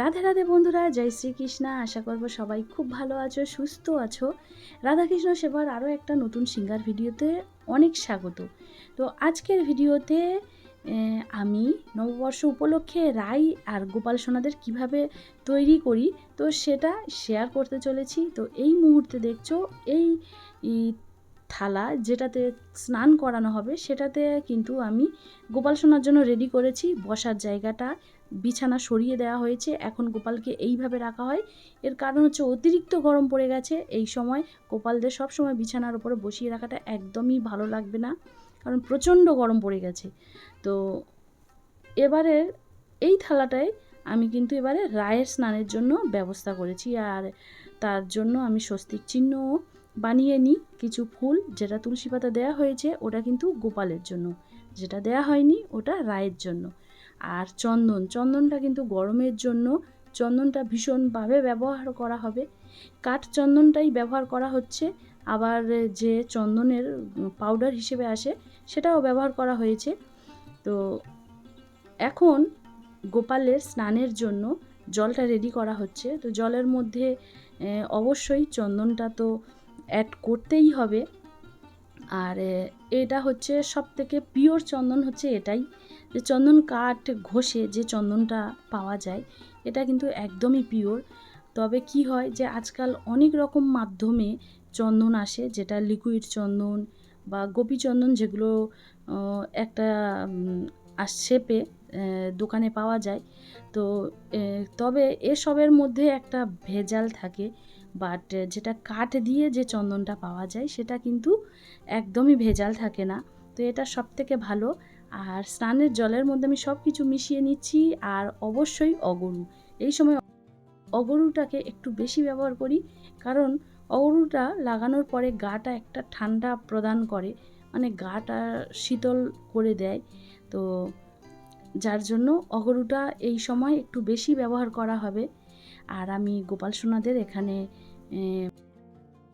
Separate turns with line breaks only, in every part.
রাধে রাধে বন্ধুরা, জয় শ্রীকৃষ্ণা। আশা করব সবাই খুব ভালো আছো, সুস্থ আছো। রাধাকৃষ্ণ সেবার আরও একটা নতুন সিঙ্গার ভিডিওতে অনেক স্বাগত। তো আজকের ভিডিওতে আমি নববর্ষ উপলক্ষে রাই আর গোপাল সোনাদের কীভাবে তৈরি করি, তো সেটা শেয়ার করতে চলেছি। তো এই মুহূর্তে দেখছ, এই থালা যেটাতে স্নান করানো হবে, সেটাতে কিন্তু আমি গোপাল সোনার জন্য রেডি করেছি। বসার জায়গাটা বিছানা সরিয়ে দেওয়া হয়েছে। এখন গোপালকে এইভাবে রাখা হয়। এর কারণ হচ্ছে অতিরিক্ত গরম পড়ে গেছে। এই সময় গোপালদের সব সময় বিছানার উপরে বসিয়ে রাখাটা একদমই ভালো লাগবে না। কারণ প্রচণ্ড গরম পড়ে গেছে। তো এবারের এই থালাটায় আমি কিন্তু এবারে রায়ের স্নানের জন্য ব্যবস্থা করেছি আর তার জন্য আমি স্বস্তিক চিহ্নও বানিয়ে নিই। কিছু ফুল যেটা তুলসী পাতা দেওয়া হয়েছে ওটা কিন্তু গোপালের জন্য। যেটা দেওয়া হয়নি ওটা রায়ের জন্য। আর চন্দন, চন্দনটা কিন্তু গরমের জন্য চন্দনটা ভীষণভাবে ব্যবহার করা হবে। কাঠ চন্দনটাই ব্যবহার করা হচ্ছে। আবার যে চন্দনের পাউডার হিসেবে আসে, সেটাও ব্যবহার করা হয়েছে। তো এখন গোপালের স্নানের জন্য জলটা রেডি করা হচ্ছে। তো জলের মধ্যে অবশ্যই চন্দনটা তো অ্যাড করতেই হবে। আর এটা হচ্ছে সব থেকে পিওর চন্দন হচ্ছে এটাই। যে চন্দন কাঠ ঘষে যে চন্দনটা পাওয়া যায়, এটা কিন্তু একদমই পিওর তবে কি হয় যে আজকাল অনেক রকম মাধ্যমে চন্দন আসে, যেটা লিকুইড চন্দন বা গোপী চন্দন যেগুলো একটা শেপে দোকানে পাওয়া যায়। তো তবে এসবের মধ্যে একটা ভেজাল থাকে বাট যেটা কাঠ দিয়ে যে চন্দনটা পাওয়া যায়, সেটা কিন্তু একদমই ভেজাল থাকে না। তো এটা সব থেকে ভালো। আর স্নানের জলের মধ্যে আমি সব কিছু মিশিয়ে নিচ্ছি, আর অবশ্যই অগরু। এই সময় অগরুটাকে একটু বেশি ব্যবহার করি, কারণ অগরুটা লাগানোর পরে গাটা একটা ঠান্ডা প্রদান করে মানে গাটা শীতল করে দেয়। তো যার জন্য অগরুটা এই সময় একটু বেশি ব্যবহার করা হবে। আর আমি গোপাল সোনাদের এখানে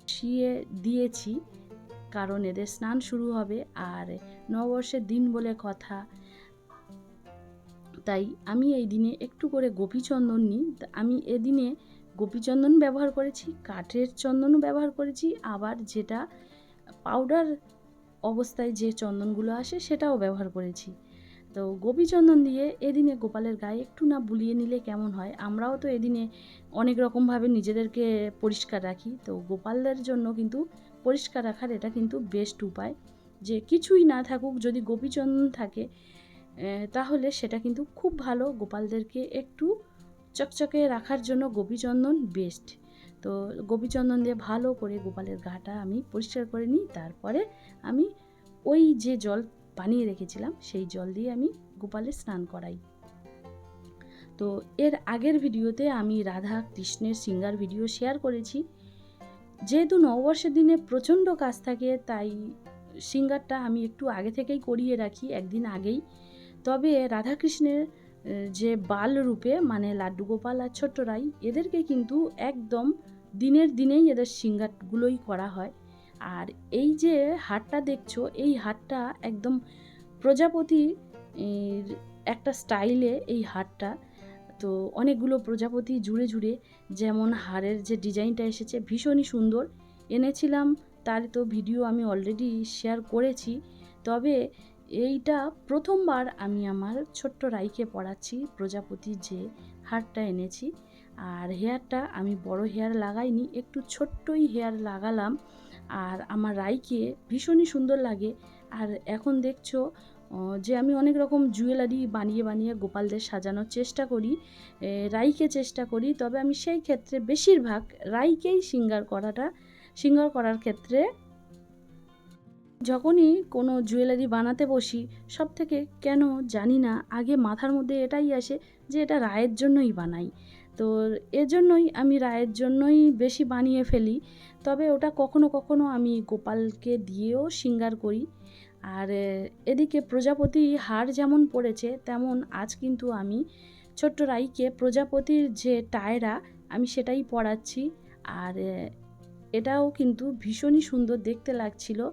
শিয়ে দিয়েছি, কারণ এদের স্নান শুরু হবে আর নববর্ষের দিন বলে কথা। তাই আমি এই দিনে একটু করে গোপীচন্দন নিই। আমি এদিনে গোপীচন্দন ব্যবহার করেছি, কাঠের চন্দনও ব্যবহার করেছি, আবার যেটা পাউডার অবস্থায় যে চন্দনগুলো আসে সেটাও ব্যবহার করেছি। তো গোপীচন্দন দিয়ে এদিনে গোপালের গায়ে একটু না বুলিয়ে নিলে কেমন হয়? আমরাও তো এদিনে অনেক রকমভাবে নিজেদেরকে পরিষ্কার রাখি, তো গোপালদের জন্য কিন্তু পরিষ্কার রাখার এটা কিন্তু বেস্ট উপায়। যে কিছুই না থাকুক, যদি গোপীচন্দন থাকে তাহলে সেটা কিন্তু খুব ভালো। গোপালদেরকে একটু চকচকে রাখার জন্য গোপীচন্দন বেস্ট তো গোপীচন্দন দিয়ে ভালো করে গোপালের গাটা আমি পরিষ্কার করে নিই, তারপরে আমি ওই যে জল বানিয়ে রেখেছিলাম, সেই জল দিয়ে আমি গোপালের স্নান করাই। তো এর আগের ভিডিওতে আমি রাধা কৃষ্ণের সিঙ্গার ভিডিও শেয়ার করেছি। যেহেতু নববর্ষের দিনে প্রচণ্ড কাজ থাকে, তাই সিঙ্গারটা আমি একটু আগে থেকেই করিয়ে রাখি, একদিন আগেই। তবে রাধাকৃষ্ণের যে বাল রূপে মানে লাড্ডু গোপাল আর ছোট্ট রাই, এদেরকে কিন্তু একদম দিনের দিনেই এদের সিঙ্গারগুলোই করা হয়। আর এই যে হাটটা দেখছ, এই হাটটা একদম প্রজাপতি একটা স্টাইলে এই হাটটা। তো অনেকগুলো প্রজাপতি জুড়ে জুড়ে যেমন হারের যে ডিজাইনটা এসেছে ভীষণই সুন্দর। এনেছিলাম, তার তো ভিডিও আমি অলরেডি শেয়ার করেছি। তবে এইটা প্রথমবার আমি আমার ছোট্ট রাইকে পড়াচ্ছি, প্রজাপতি যে হারটা এনেছি। আর হেয়ারটা আমি বড় হেয়ার লাগাইনি, একটু ছোট্টই হেয়ার লাগালাম। আর আমার রাইকে ভীষণই সুন্দর লাগে। আর এখন দেখছ যে আমি অনেক রকম জুয়েলারি বানিয়ে বানিয়ে গোপালদের সাজানোর চেষ্টা করি রাইকে চেষ্টা করি। তবে আমি সেই ক্ষেত্রে বেশিরভাগ রাইকেই সিঙ্গার করাটা, সিঙ্গার করার ক্ষেত্রে যখনই কোনো জুয়েলারি বানাতে বসি সব থেকে কেন জানি না, আগে মাথার মধ্যে এটাই আসে যে এটা রায়ের জন্যই বানাই। তো এজন্যই আমি রায়ের জন্যই বেশি বানিয়ে ফেলি। তবে ওটা কখনো কখনো আমি গোপালকে দিয়েও সিঙ্গার করি। আর এদিকে প্রজাপতি হার যেমন পড়েছে, তেমন আজ কিন্তু আমি ছোট্ট রাইকে প্রজাপতির যে টায়রা, আমি সেটাই পড়াচ্ছি আর এটাও কিন্তু ভীষণই সুন্দর দেখতে লাগছিল।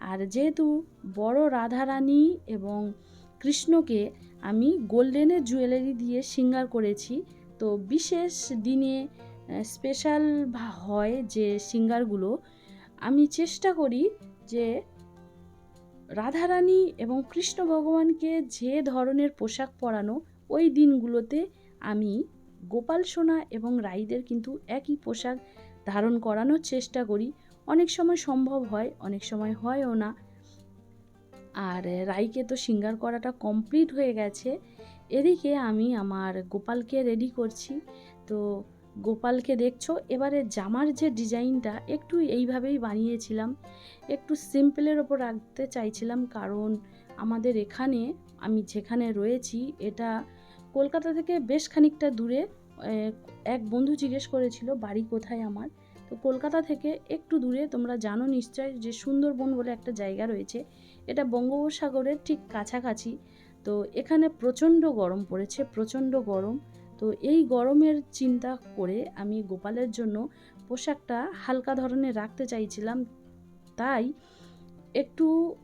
আর যেহেতু বড় রাধারানী এবং কৃষ্ণকে আমি গোল্ডেনের জুয়েলারি দিয়ে সিঙ্গার করেছি, তো বিশেষ দিনে স্পেশাল হয় যে সিঙ্গারগুলো, আমি চেষ্টা করি যে রাধারানী এবং কৃষ্ণ ভগবানকে যে ধরনের পোশাক পরানো, ওই দিনগুলোতে আমি গোপাল সোনা এবং রাইদের কিন্তু একই পোশাক ধারণ করানোর চেষ্টা করি। অনেক সময় সম্ভব হয়, অনেক সময় হয়ও না। আর রাইকে তো সিঙ্গার করাটা কমপ্লিট হয়ে গেছে। এদিকে আমি আমার গোপালকে রেডি করছি। তো গোপালকে দেখছ, এবারে জামার যে ডিজাইনটা একটু এইভাবেই বানিয়েছিলাম। একটু সিম্পলের ওপর রাখতে চাইছিলাম কারণ আমাদের এখানে, আমি যেখানে রয়েছি, এটা কলকাতা থেকে বেশ খানিকটা দূরে। এক বন্ধু জিজ্ঞেস করেছিল, বাড়ি কোথায় আমার? তো কলকাতা থেকে একটু দূরে, তোমরা জানো নিশ্চয় যে সুন্দরবন বলে একটা জায়গা রয়েছে। এটা বঙ্গোপসাগরের ঠিক কাছাকাছি। তো এখানে প্রচণ্ড গরম পড়েছে, প্রচণ্ড গরম। তো এই গরমের চিন্তা করে আমি গোপালের জন্য পোশাকটা হালকা ধরনের রাখতে চাইছিলাম। তাই একটু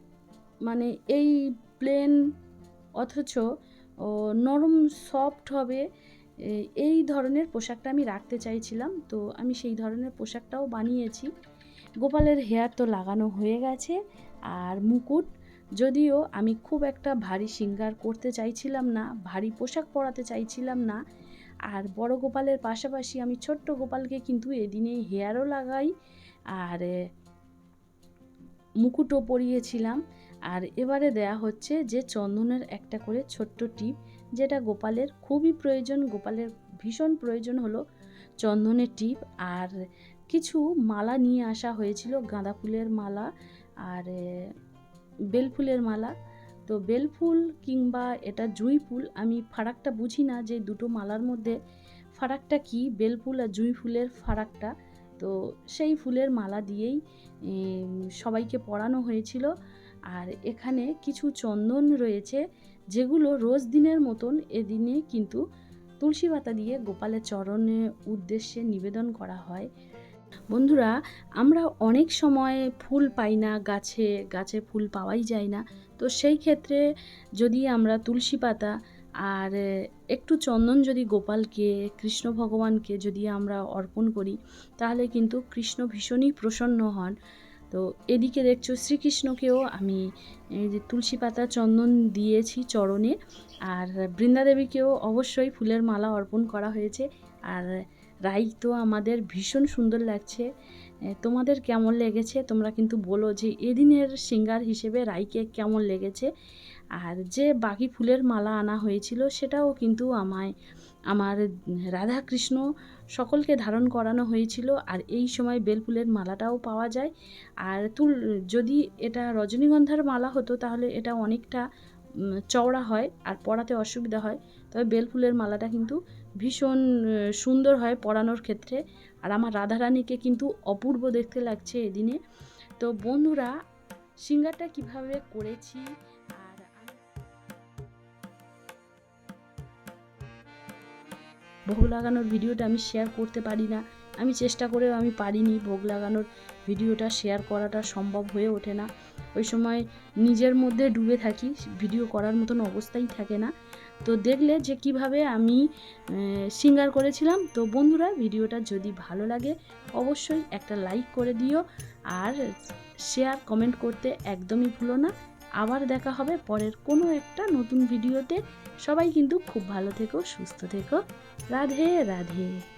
মানে এই প্লেন অথচ নরম, সফট হবে এই ধরনের পোশাকটা আমি রাখতে চাইছিলাম। তো আমি সেই ধরনের পোশাকটাও বানিয়েছি। গোপালের হেয়ার তো লাগানো হয়ে গেছে আর মুকুট। যদিও আমি খুব একটা ভারী সিঙ্গার করতে চাইছিলাম না, ভারী পোশাক পরাতে চাইছিলাম না। আর বড় গোপালের পাশাপাশি আমি ছোট্ট গোপালকে কিন্তু এদিনে হেয়ারও লাগাই আর মুকুটও পরিয়েছিলাম। আর এবারে দেয়া হচ্ছে যে চন্দনের একটা করে ছোট্ট টিপ। যেটা গোপালের খুবই প্রয়োজন, গোপালের ভীষণ প্রয়োজন হলো চন্দনের টিপ আর কিছু মালা নিয়ে আসা হয়েছিল, গাঁদা ফুলের মালা আর বেলফুলের মালা। তো বেলফুল কিংবা এটা জুঁই ফুল, আমি ফারাকটা বুঝি না যে দুটো মালার মধ্যে ফারাকটা কি, বেলফুল আর জুঁই ফুলের ফারাকটা। তো সেই ফুলের মালা দিয়েই সবাইকে পরানো হয়েছিল। আর এখানে কিছু চন্দন রয়েছে, যেগুলো রোজ দিনের মতন এদিনে কিন্তু তুলসী পাতা দিয়ে গোপালের চরণে উদ্দেশ্যে নিবেদন করা হয়। বন্ধুরা, আমরা অনেক সময় ফুল পাই না, গাছে গাছে ফুল পাওয়াই যায় না। তো সেই ক্ষেত্রে যদি আমরা তুলসী পাতা আর একটু চন্দন যদি গোপালকে, কৃষ্ণ ভগবানকে যদি আমরা অর্পণ করি, তাহলে কিন্তু কৃষ্ণ ভীষণই প্রসন্ন হন। তো এদিকে দেখছ শ্রীকৃষ্ণকেও আমি এই যে তুলসী পাতা চন্দন দিয়েছি চরণে, আর বৃন্দাদেবীকেও অবশ্যই ফুলের মালা অর্পণ করা হয়েছে। আর রাই তো আমাদের ভীষণ সুন্দর লাগছে। তোমাদের কেমন লেগেছে? তোমরা কিন্তু বলো যে এদিনের সিঙ্গার হিসেবে রাইকে কেমন লেগেছে। আর যে বাকি ফুলের মালা আনা হয়েছিল সেটাও কিন্তু আমায় আমার রাধা কৃষ্ণ সকলকে ধারণ করানো হয়েছিল আর এই সময় বেলফুলের মালাটাও পাওয়া যায়। আর তুল, যদি এটা রজনীগন্ধার মালা হতো তাহলে এটা অনেকটা চওড়া হয় আর পরাতে অসুবিধা হয়। তবে বেলফুলের মালাটা কিন্তু ভীষণ সুন্দর হয় পরানোর ক্ষেত্রে। আর আমার রাধারানীকে কিন্তু অপূর্ব দেখতে লাগছে এদিনে। তো বন্ধুরা, সিঙ্গারটা কীভাবে করেছি ভোগ লাগানোর ভিডিওটা আমি শেয়ার করতে পারি না। আমি চেষ্টা করেও আমি পারিনি ভোগ লাগানোর ভিডিওটা শেয়ার করাটা সম্ভব হয়ে ওঠে না। ওই সময় নিজের মধ্যে ডুবে থাকি, ভিডিও করার মতন অবস্থাই থাকে না। তো দেখলে যে কীভাবে আমি সিঙ্গার করেছিলাম। তো বন্ধুরা, ভিডিওটা যদি ভালো লাগে, অবশ্যই একটা লাইক করে দিও। আর শেয়ার কমেন্ট করতে একদমই ভুলো না। আবার দেখা হবে পরের কোনো একটা নতুন ভিডিওতে। সবাই কিন্তু খুব ভালো থেকো, সুস্থ থেকো। রাধে রাধে।